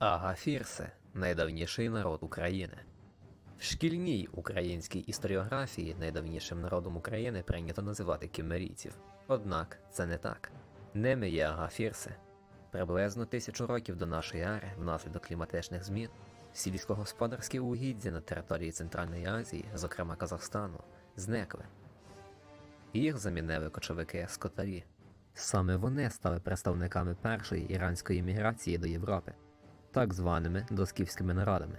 Агафірси найдавніший народ України. В шкільній українській історіографії найдавнішим народом України прийнято називати кімерійців. Однак це не так. Ними є агафірси. Приблизно тисячу років до нашої ери, внаслідок кліматичних змін, сільськогосподарські угіддя на території Центральної Азії, зокрема Казахстану, зникли. Їх замінили кочовики скотарі. Саме вони стали представниками першої іранської міграції до Європи, так званими досківськими народами,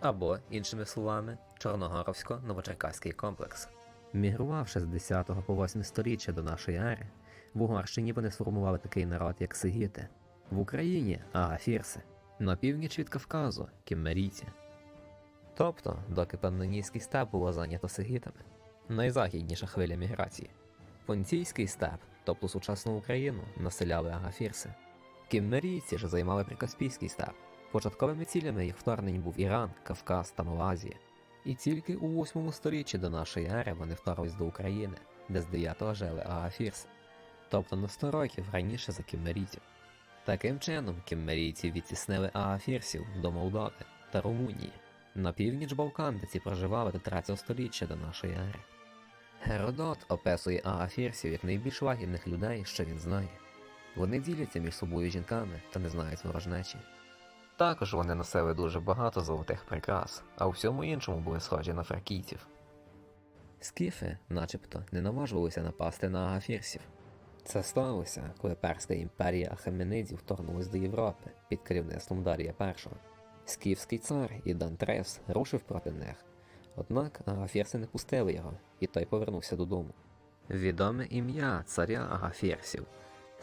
або, іншими словами, Чорногоровсько-Новочеркаський комплекс. Мігрувавши з 10 по 8 сторіччя до нашої ери, в Угорщині вони сформували такий народ, як сигіти, в Україні агафірси, на північ від Кавказу кіммерійці. Тобто, доки Паннонійський степ було зайнято сигітами, найзахідніша хвиля міграції. Понтійський степ, тобто сучасну Україну, населяли агафірси. Кіммерійці ж займали Прикаспійський степ. Початковими цілями їх вторгнень був Іран, Кавказ та Малазія. І тільки у 8 сторіччі до нашої ери вони вторглись до України, де з 9-го жили агафірси, тобто на 100 років раніше за кіммерійців. Таким чином, кіммерійці відтіснили агафірсів до Молдови та Румунії. На північ Балкан, де ці проживали до 3 століття до нашої ери. Геродот описує агафірсів як найбільш лагідних людей, що він знає. Вони діляться між собою жінками та не знають ворожнечі. Також вони носили дуже багато золотих прикрас, а у всьому іншому були схожі на фракійців. Скіфи, начебто, не наважувалися напасти на агафірсів. Це сталося, коли Перська імперія Ахеменидів вторгнулась до Європи під керівництвом Дарія І. Скіфський цар Ідан Трес рушив проти них, однак агафірси не пустили його, і той повернувся додому. Відоме ім'я царя агафірсів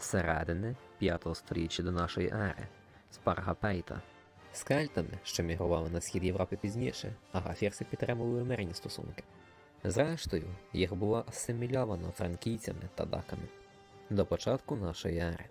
середини 5 століття до нашої ери Спаргапейта. З кельтами, що мігрували на схід Європи пізніше, агафірси підтримували мирні стосунки. Зрештою, їх було асимільовано франкійцями та даками до початку нашої ери.